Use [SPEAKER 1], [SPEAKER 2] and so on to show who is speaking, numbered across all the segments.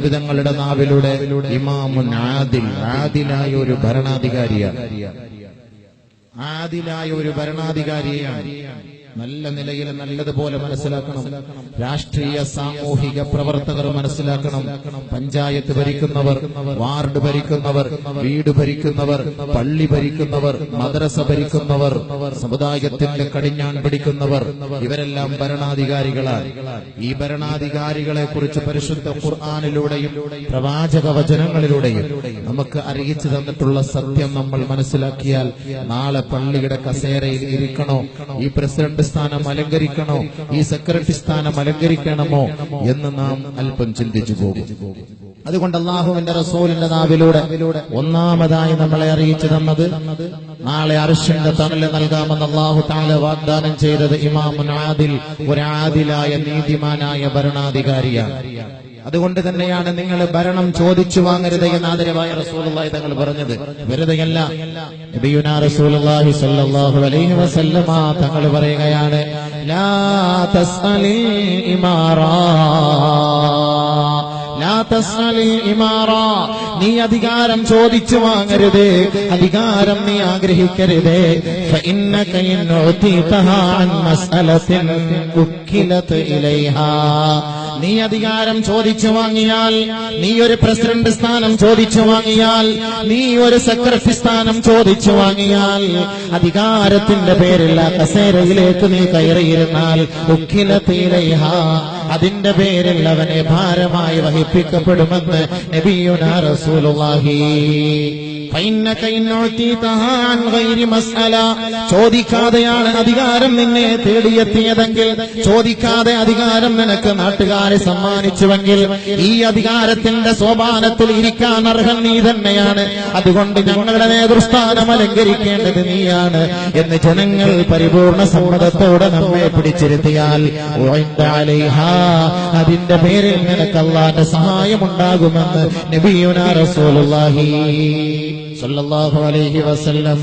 [SPEAKER 1] വിധങ്ങളുടെ നാവിലൂടെ ഇമാമുൻ ആദിൽ ആദിലായ ഒരു ഭരണാധികാരിയാണ്. ആദിലായ ഒരു ഭരണാധികാരിയാണ്. നല്ല നിലയിൽ നല്ലതുപോലെ മനസ്സിലാക്കണം. രാഷ്ട്രീയ സാമൂഹിക പ്രവർത്തകർ മനസ്സിലാക്കണം. പഞ്ചായത്ത് ഭരിക്കുന്നവർ വാർഡ് ഭരിക്കുന്നവർ വീട് ഭരിക്കുന്നവർ പള്ളി ഭരിക്കുന്നവർ മദ്രസ ഭരിക്കുന്നവർ സമുദായത്തിന്റെ കടിഞ്ഞാൺ പിടിക്കുന്നവർ ഇവരെല്ലാം ഭരണാധികാരികളാണ്. ഈ ഭരണാധികാരികളെ കുറിച്ച് പരിശുദ്ധ ഖുർആാനിലൂടെയും പ്രവാചക വചനങ്ങളിലൂടെയും നമുക്ക് അറിയിച്ചു തന്നിട്ടുള്ള സത്യം നമ്മൾ മനസ്സിലാക്കിയാൽ നാളെ പള്ളിയുടെ കസേരയിൽ ഇരിക്കണോ? ഈ പ്രസിഡന്റ് സ്ഥാനം അലങ്കരിക്കണോ? ഈ സെക്രട്ടറി സ്ഥാനം അലങ്കരിക്കണമോ എന്ന് നാം അല്പം ചിന്തിച്ചു പോകും. അതുകൊണ്ട് അള്ളാഹുവിന്റെ റസൂലിന്റെ നാവിലൂടെ ഒന്നാമതായി നമ്മളെ അറിയിച്ചു തന്നത് നാളെ അർഷിന്റെ തണൽ നൽകാമെന്ന് അള്ളാഹു താല വാഗ്ദാനം ചെയ്തത് ഇമാമുൻ ആദിൽ ഒരാദിലായ നീതിമാനായ ഭരണാധികാരിയാണ്. അതുകൊണ്ട് തന്നെയാണ് നിങ്ങൾ ഭരണം ചോദിച്ചു വാങ്ങരുത് എന്ന് ആദരവായ റസൂലി തങ്ങൾ പറഞ്ഞത്. വെറുതെയല്ല തങ്ങൾ പറയുകയാണ് ലാ തസ്അലി ഇമാറാ നീ അധികാരം ചോദിച്ചു വാങ്ങരുത് അധികാരം നീ ആഗ്രഹിക്കരുത്. ഇലൈഹാ. നീ അധികാരം ചോദിച്ചു വാങ്ങിയാൽ നീ ഒരു പ്രസിഡന്റ് സ്ഥാനം ചോദിച്ചു വാങ്ങിയാൽ നീ ഒരു സെക്രട്ടറി സ്ഥാനം ചോദിച്ചു വാങ്ങിയാൽ അധികാരത്തിന്റെ പേരില്ല കസേരയിലേക്ക് നീ കയറിയിരുന്നാൽ ഉക്കില തീരയ അതിന്റെ പേരിൽ അവനെ ഭാരമായി വഹിപ്പിക്കപ്പെടുമെന്ന് നബിയുന റസൂലുള്ളാഹി. ചോദിക്കാതെയാണ് അധികാരം നിന്നെ തേടിയെത്തിയതെങ്കിൽ ചോദിക്കാതെ അധികാരം നിനക്ക് നാട്ടുകാരെ സമ്മാനിച്ചുവെങ്കിൽ ഈ അധികാരത്തിന്റെ സോപാനത്തിൽ ഇരിക്കാൻ അർഹൻ നീ തന്നെയാണ്. അതുകൊണ്ട് ഞങ്ങളുടെ നേതൃസ്ഥാനം അലങ്കരിക്കേണ്ടത് നീയാണ് എന്ന് ജനങ്ങൾ പരിപൂർണ സമ്മതത്തോടെ നമ്മെ പിടിച്ചിരുത്തിയാൽ അതിന്റെ പേരിൽ നിനക്ക് അള്ളാന്റെ സഹായമുണ്ടാകുമെന്ന് നബിയുന റസൂലുള്ളാഹി സല്ലല്ലാഹു അലൈഹി വസല്ലം.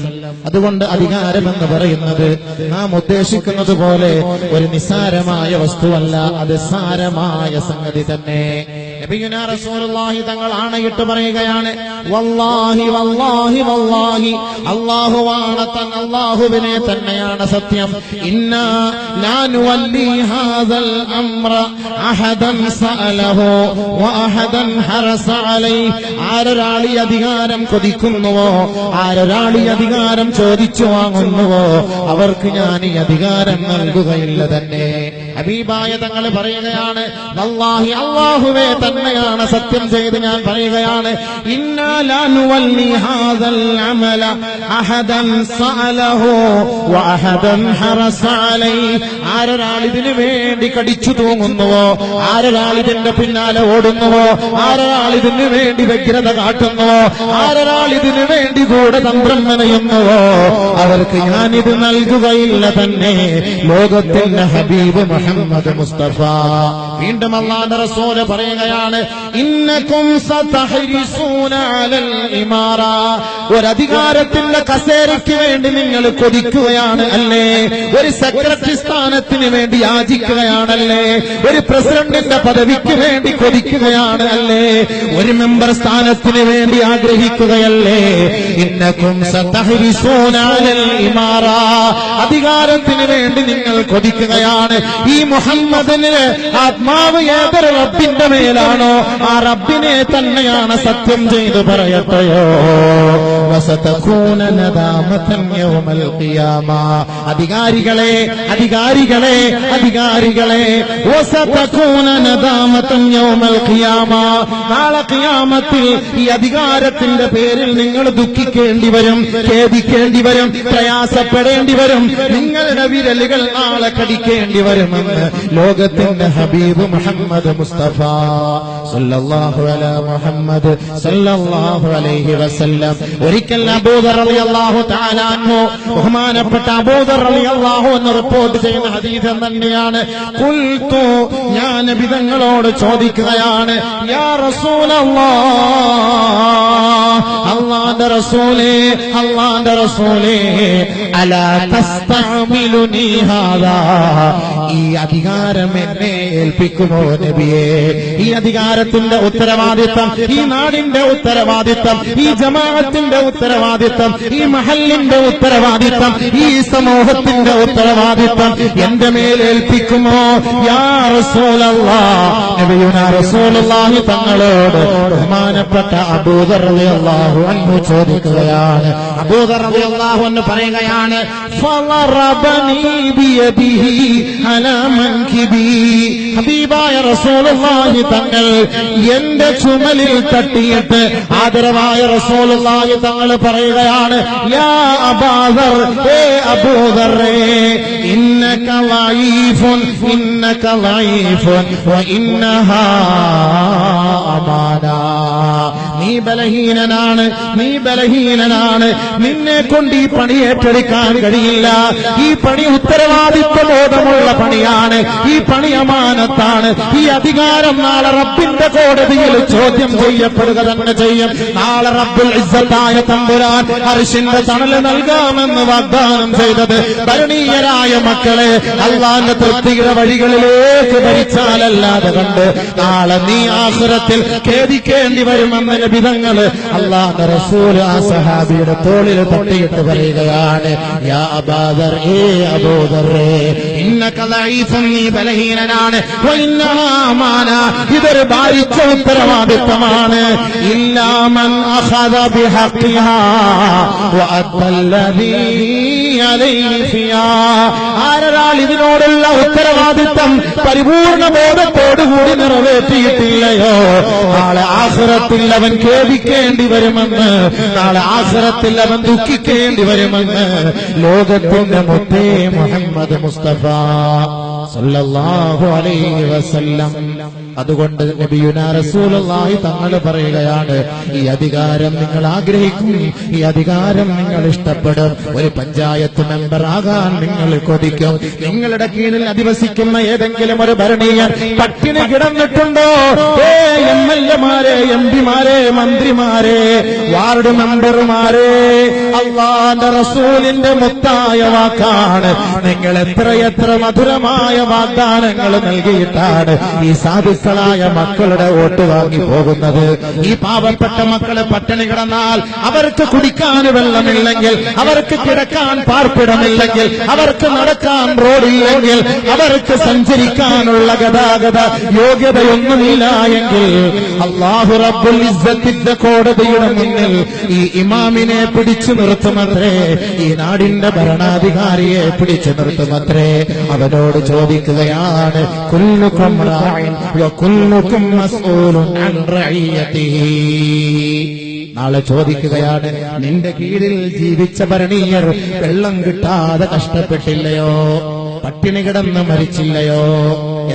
[SPEAKER 1] അതുകൊണ്ട് അധികാരമെന്ന് പറയുന്നത് നാം ഉദ്ദേശിക്കുന്നത് പോലെ ഒരു നിസ്സാരമായ വസ്തുവല്ല അത് സാരമായ സംഗതി തന്നെ. നബിയുനാ റസൂലുള്ളാഹി തങ്ങൾ ആണയിട്ട് പറയുകയാണ് വല്ലാഹി വല്ലാഹി വല്ലാഹി അല്ലാഹുവാണ് തൻ അല്ലാഹുവിനെ തന്നെയാണ് സത്യം. ഇന്നാ ലാനു വല്ലി ഹാദൽ അംറ അഹദൻ സഅലഹു വഅഹദൻ ഹറസ അലൈഹി ആരൊരാൾ അധികാരം കൊതിക്കുന്നുവോ? ആരൊരാൾ അധികാരം ചോദിച്ചു വാങ്ങുന്നുവോ? അവർക്ക് ഞാൻ ഈ അധികാരം നൽകുകയില്ല തന്നെ. ഹബീബായ തങ്ങൾ പറയുകയാണ് വല്ലാഹി അല്ലാഹുവേ തന്നെയാണ് സത്യം ചെയ്ത് ഞാൻ പറയുകയാണ്. ആരൊരാൾ ഇതിനു വേണ്ടി കടിച്ചു തൂങ്ങുന്നുവോ? ആരൊരാൾ ഇതിന്റെ പിന്നാലെ ഓടുന്നുവോ? ആരൊരാൾ ഇതിനു വേണ്ടി വ്യഗ്രത കാട്ടുന്നുവോ? ആരൊരാൾ ഇതിനു വേണ്ടി കൂടെ തന്ത്രം മെനയുന്നുവോ? അവർക്ക് ഞാനിത് നൽകുകയില്ല തന്നെ. ലോകത്തിന്റെ ഹബീബ് മുഹമ്മദ് മുസ്തഫ. വീണ്ടും അള്ളാന്റെ റസൂൽ പറയുകയാണ് ആണ് ഇന്നക്കും ഒരധികാരത്തിന്റെ കസേരയ്ക്ക് വേണ്ടി നിങ്ങൾ കൊതിക്കുകയാണ് അല്ലേ? ഒരു സെക്രട്ടറി സ്ഥാനത്തിന് വേണ്ടി യാചിക്കുകയാണല്ലേ? ഒരു പ്രസിഡന്റിന്റെ പദവിക്ക് വേണ്ടി കൊതിക്കുകയാണ് അല്ലേ? ഒരു മെമ്പർ സ്ഥാനത്തിന് വേണ്ടി ആഗ്രഹിക്കുകയല്ലേ? ഇന്നക്കും അധികാരത്തിന് വേണ്ടി നിങ്ങൾ കൊതിക്കുകയാണ്. ഈ മുഹമ്മദിന് ആത്മാവ് ഏതൊരു റബ്ബിന്റെ മേലാണോ? ആ റബ്ബിനെ തന്നെയാണ് സത്യം ചെയ്തു പറയട്ടെയോ? അധികാരികളെ അധികാരികളെ അധികാരികളെ നാളെ ഖിയാമത്തിൽ ഈ അധികാരത്തിന്റെ പേരിൽ നിങ്ങൾ ദുഃഖിക്കേണ്ടി വരും ഖേദിക്കേണ്ടി വരും പ്രയാസപ്പെടേണ്ടി വരും നിങ്ങളുടെ വിരലുകൾ നാളെ കടിക്കേണ്ടി വരുമെന്ന് ലോകത്തിന്റെ ഹബീബ് മുഹമ്മദ് മുസ്തഫ സല്ലല്ലാഹു അലാ മുഹമ്മദ് സല്ലല്ലാഹു അലൈഹി വസല്ലം. ഒരിക്കൽ റളിയല്ലാഹു തആല ബഹുമാനപ്പെട്ട റളിയല്ലാഹു എന്ന് റിപ്പോർട്ട് ചെയ്യുന്ന ഹദീസ് തന്നെയാണ് ഖുൽതു ഞാൻ നബിതങ്ങളോട് ചോദിക്കുകയാണ് യാ റസൂലല്ലാഹ് റസൂലേ റസൂലേ അലാ ഹാദാ? ഈ അധികാരം എന്നെ ഏൽപ്പിക്കുമോ നബിയെ? ഈ അധികാരത്തിൽ ജമാഅത്തിന്റെ ഉത്തരവാദിത്തം ഈ നാടിന്റെ ഉത്തരവാദിത്തം ഈ ജമാഅത്തിന്റെ ഉത്തരവാദിത്തം ഈ മഹലിന്റെ ഉത്തരവാദിത്തം ഈ സമൂഹത്തിന്റെ ഉത്തരവാദിത്തം എന്റെ മേലേൽപ്പിക്കുമോ യാ നബിയുനാ റസൂലുള്ളാഹി തങ്ങളോട് ബഹുമാനപ്പെട്ട അബൂദർ റളിയല്ലാഹു ചോദിക്കുകയാണ്. അബൂദർ അൻഹു പറയുകയാണ് ഹബീബായ റസൂലുള്ളാഹി തങ്ങൾ എന്റെ ചുമലിൽ തട്ടിയിട്ട് ആദരവായ റസൂലുള്ളാഹി തങ്ങൾ പറയുകയാണ് യാ അബൂദറേ ഇന്നക ലൈഫുൻ ഇന്നക ലഈഫുൻ വഇന്നഹാ അമാന. നീ ബലഹീനനാണ് നീ ബലഹീനനാണ്. നിന്നെ കൊണ്ട് ഈ പണി ഏറ്റെടുക്കാൻ കഴിയില്ല. ഈ പണി ഉത്തരവാദിത്വ ബോധമുള്ള പണിയാണ്. ഈ പണി അമാനത്താണ്. ഈ അധികാരം നാളെ റബ്ബിന്റെ കോടതിയിൽ ചോദ്യം ചെയ്യപ്പെടുക തന്നെ ചെയ്യും. നാളെ റബ്ബുൽ ഇസ്സത്തായ തമ്പുരാൻ അരിശിന്റെ തണൽ നൽകാമെന്ന് വാഗ്ദാനം ചെയ്തത് ഭരണീയരായ മക്കളെ അള്ളാന്റെ തൃപ്തിയുടെ വഴികളിലേക്ക് ഭരിച്ചാലല്ലാതെ കണ്ട് നാളെ നീ ആസുരത്തിൽ ഖേദിക്കേണ്ടി വരുമെന്ന് ലഭിതങ്ങൾ അള്ളാന്റെ റസൂൽ ആ സഹാബിയുടെ തോളിൽ തട്ടിയിട്ട് പറയുകയാണ് യാ അബാദർ ഏ ലഈഫുൻ നീ ബലഹീനനാണ് ഇതൊരു ഭാരിച്ച ഉത്തരവാദിത്തമാണ്. ഇല്ലാമൻ ആരൊരാൾ ഇതിനോടുള്ള ഉത്തരവാദിത്തം പരിപൂർണ ബോധത്തോടുകൂടി നിറവേറ്റിയിട്ടില്ലയോ? നാളെ ആസുരത്തിൽ അവൻ ഖേദിക്കേണ്ടി വരുമെന്ന് നാളെ ആസുരത്തിൽ അവൻ ദുഃഖിക്കേണ്ടി വരുമെന്ന് ലോകത്തിന്റെ മുത്തേ മുഹമ്മദ് മുസ്തഫ സല്ലല്ലാഹു അലൈഹി വസല്ലം. അതുകൊണ്ട് നബിയുന റസൂലുള്ളാഹി തങ്ങൾ പറയുകയാണ് ഈ അധികാരം നിങ്ങൾ ആഗ്രഹിക്കും ഈ അധികാരം നിങ്ങൾ ഇഷ്ടപ്പെടും. ഒരു പഞ്ചായത്ത് മെമ്പർ ആകാൻ നിങ്ങൾ കൊതിക്കും. നിങ്ങളുടെ കീഴിൽ അധിവസിക്കുന്ന ഏതെങ്കിലും ഒരു ഭരണീയൻ പട്ടിണി കിടന്നിട്ടുണ്ടോ? ഏ എം എൽ എമാരെ എം പിമാരെ മന്ത്രിമാരെ വാർഡ് മെമ്പർമാരെ അള്ളാന്റെ റസൂലിന്റെ മുത്തായ വാക്കാണ്. നിങ്ങൾ എത്ര എത്ര മധുരമായ വാഗ്ദാനങ്ങൾ നൽകിയിട്ടാണ് ഈ സാധുക്കളായ മക്കളുടെ വോട്ട് വാങ്ങി പോകുന്നത്. ഈ പാവപ്പെട്ട മക്കളെ പട്ടിണി കിടന്നാൽ അവർക്ക് കുടിക്കാൻ വെള്ളമില്ലെങ്കിൽ അവർക്ക് കിടക്കാൻ പാർപ്പിടമില്ലെങ്കിൽ അവർക്ക് നടക്കാൻ റോഡില്ലെങ്കിൽ അവർക്ക് സഞ്ചരിക്കാനുള്ള ഗതാഗത യോഗ്യതയൊന്നുമില്ല എങ്കിൽ അള്ളാഹു റബ്ബുൽ ഇസ്സത്തിന്റെ കോടതിയുടെ മുന്നിൽ ഈ ഇമാമിനെ പിടിച്ചു നിർത്തുമത്രേ ഈ നാടിന്റെ ഭരണാധികാരിയെ പിടിച്ചു നിർത്തുമത്രേ. അവനോട് ചോദിക്കുകയാണ് കുല്ലുക്കും റാഇൻ നാളെ ചോദിക്കുകയാണ് നിന്റെ കീഴിൽ ജീവിച്ച ഭരണീയർ വെള്ളം കിട്ടാതെ കഷ്ടപ്പെട്ടില്ലയോ? പട്ടിണി കിടന്ന് മരിച്ചില്ലയോ?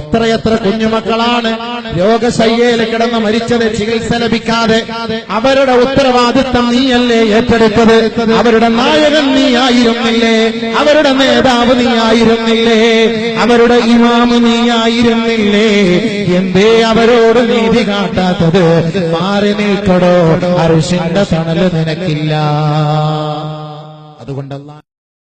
[SPEAKER 1] എത്രയെത്ര കുഞ്ഞുമക്കളാണ് രോഗശയ്യയിൽ കിടന്ന് മരിച്ചത് ചികിത്സ ലഭിക്കാതെ അവരുടെ ഉത്തരവാദിത്തം നീയല്ലേ ഏറ്റെടുത്തത്? അവരുടെ നായകൻ നീ ആയിരുന്നില്ലേ അവരുടെ നേതാവ് നീ ആയിരുന്നില്ലേ അവരുടെ ഇമാമ് നീ ആയിരുന്നില്ലേ എന്തേ അവരോട് നീതി കാട്ടാത്തത്? മാറി നിൽക്കടോ അരുഷിന്റെ തണൽ നിനക്കില്ല. അതുകൊണ്ടല്ല